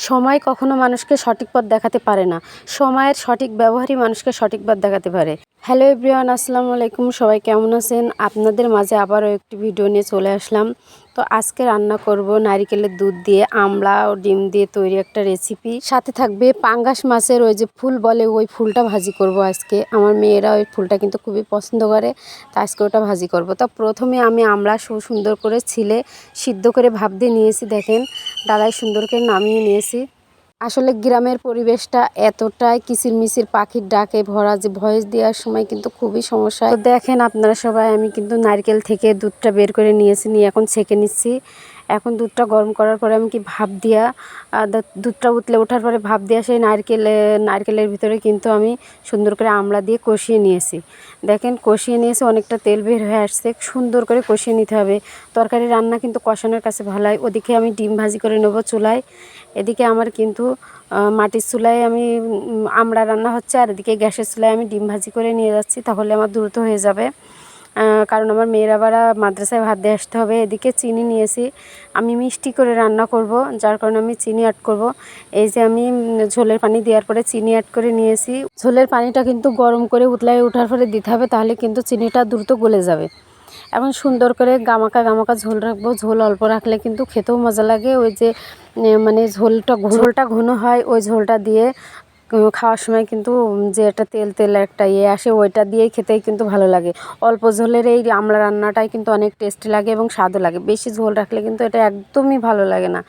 সময় কখনো মানুষকে সঠিক পথ দেখাতে পারে না। সময়ের সঠিক ব্যবহারই মানুষকে সঠিক পথ দেখাতে পারে। হ্যালো এভরিওয়ান, আসসালামু আলাইকুম। সবাই কেমন আছেন? আপনাদের মাঝে আবারও একটি ভিডিও নিয়ে চলে আসলাম। তো আজকে রান্না করব নারিকেলের দুধ দিয়ে, আমলা ও ডিম দিয়ে তৈরি একটা রেসিপি। সাথে থাকবে পাঙ্গাস মাছের ওই যে ফুল বলে, ওই ফুলটা ভাজি করব আজকে। আমার মেয়েরা ওই ফুলটা কিন্তু খুবই পছন্দ করে, তো আজকে ওটা ভাজি করব। তো প্রথমে আমি আমলা সুন্দর করে ছিলে, সিদ্ধ করে ভাব দিয়ে নিয়েছি, দেখেন। ডালায় সুন্দর করে নামিয়ে নিয়েছি। আসলে গ্রামের পরিবেশটা এতটাই কিচিরমিচির পাখির ডাকে ভরা যে ভয়েস দেওয়ার সময় কিন্তু খুবই সমস্যা। দেখেন আপনারা সবাই, আমি কিন্তু নারকেল থেকে দুধটা বের করে নিয়েছি, নিয়ে এখন ছেঁকে নিচ্ছি এখন দুধটা গরম করার পরে আমি কি ভাপ দিয়া দুধটা উতলে ওঠার পরে ভাপ দিয়া সেই নারকেলে, নারকেলের ভিতরে কিন্তু আমি সুন্দর করে আমলা দিয়ে কষিয়ে নিয়েছি। দেখেন, কষিয়ে নিয়েছি, অনেকটা তেল বের হয়ে আসছে, সুন্দর করে কষিয়ে নিতে হবে। তরকারি রান্না কিন্তু কষানোর কাছে ভালো হয়। ওদিকে আমি ডিম ভাজি করে নেব চুলায়। এদিকে আমার কিন্তু মাটির চুলায় আমি আমড়া রান্না হচ্ছে, আর এদিকে গ্যাসের চুলায় আমি ডিম ভাজি করে নিয়ে যাচ্ছি, তাহলে আমার দ্রুত হয়ে যাবে। কারণ আমার মেয়েরা বারা মাদ্রাসায় ভাত দিয়ে আসতে হবে। এদিকে চিনি নিয়েছি। আমি মিষ্টি করে রান্না করব, যার কারণে আমি চিনি অ্যাড করব। এই যে আমি ঝোলের পানি দেওয়ার পরে চিনি অ্যাড করে নিয়েছি। ঝোলের পানিটা কিন্তু গরম করে উতলায় ওঠার পরে দিতে হবে, তাহলে কিন্তু চিনিটা দ্রুত গলে যাবে। এখন সুন্দর করে গামাকা গামাকা ঝোল রাখব। ঝোল অল্প রাখলে কিন্তু খেতেও মজা লাগে। ওই যে মানে ঝোলটা ঝোলটা ঘন হয়, ওই ঝোলটা দিয়ে খাওয়ার সময় কিন্তু যে একটা তেল তেল একটা ইয়ে আসে, ওইটা দিয়েই খেতেই কিন্তু ভালো লাগে। অল্প ঝোলের এই আমলা রান্নাটাই কিন্তু অনেক টেস্টি লাগে এবং স্বাদও লাগে। বেশি ঝোল রাখলে কিন্তু এটা একদমই ভালো লাগে না।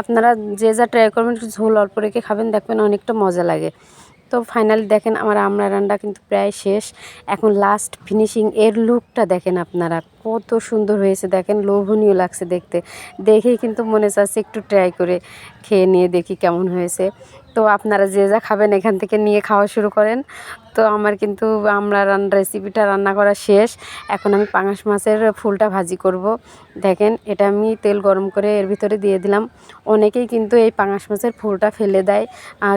আপনারা যে যা ট্রাই করবেন ঝোল অল্প রেখে খাবেন, দেখবেন অনেকটা মজা লাগে। তো ফাইনালি দেখেন, আমার আমড়া রান্না কিন্তু প্রায় শেষ। এখন লাস্ট ফিনিশিং এর লুকটা দেখেন আপনারা। কত সুন্দর হয়েছে, দেখেন লোভনীয় লাগছে দেখতে। দেখেই কিন্তু মনে চাচ্ছে একটু ট্রাই করে খেয়ে নিয়ে দেখি কেমন হয়েছে। তো আপনারা যে যা খাবেন এখান থেকে নিয়ে খাওয়া শুরু করেন। তো আমার কিন্তু আমরা রান রেসিপিটা রান্না করা শেষ। এখন আমি পাঙাশ মাছের ফুলটা ভাজি করব। দেখেন, এটা আমি তেল গরম করে এর ভিতরে দিয়ে দিলাম। অনেকেই কিন্তু এই পাঙাশ মাছের ফুলটা ফেলে দেয়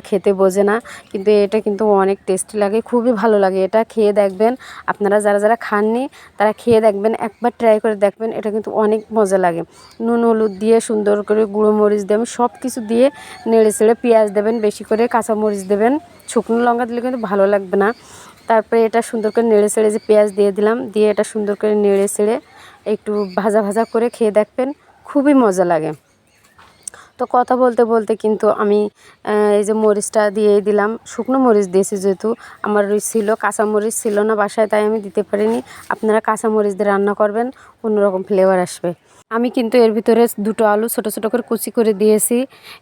খেতে বোঝে না। কিন্তু এটা কিন্তু অনেক টেস্টি লাগে, খুবই ভালো লাগে। এটা খেয়ে দেখবেন, আপনারা যারা যারা খাননি, তারা খেয়ে দেখবেন, একবার ট্রাই করে দেখবেন, এটা কিন্তু অনেক মজা লাগে। নুন, হলুদ দিয়ে সুন্দর করে গুঁড়ো মরিচ দেবেন সব কিছু দিয়ে নেড়ে ছেড়ে পেঁয়াজ দেবেন বেশি করে কাঁচামরিচ দেবেন। শুকনো লঙ্কা দিলে কিন্তু ভালো লাগবে না। তারপরে এটা সুন্দর করে নেড়ে ছেড়ে যে পেঁয়াজ দিয়ে দিলাম, দিয়ে এটা সুন্দর করে নেড়ে ছেড়ে একটু ভাজা ভাজা করে খেয়ে দেখবেন। খুবই মজা লাগে। তো কথা বলতে বলতে কিন্তু আমি এই যে মরিচটা দিয়েই দিলাম। শুকনো মরিচ দিয়েছি যেহেতু, আমার ছিল, কাঁচা মরিচ ছিল না বাসায়, তাই আমি দিতে পারিনি। আপনারা কাঁচা মরিচ দিয়ে রান্না করবেন, অন্যরকম ফ্লেভার আসবে। আমি কিন্তু এর ভিতরে দুটো আলু ছোটো ছোটো করে কুচি করে দিয়েছি।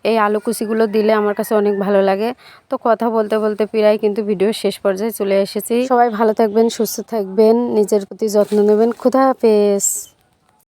এই আলু কুচিগুলো দিলে আমার কাছে অনেক ভালো লাগে। তো কথা বলতে বলতে প্রায় কিন্তু ভিডিও শেষ পর্যায়ে চলে এসেছি। সবাই ভালো থাকবেন, সুস্থ থাকবেন, নিজের প্রতি যত্ন নেবেন। ক্ষুধা হাফেজ।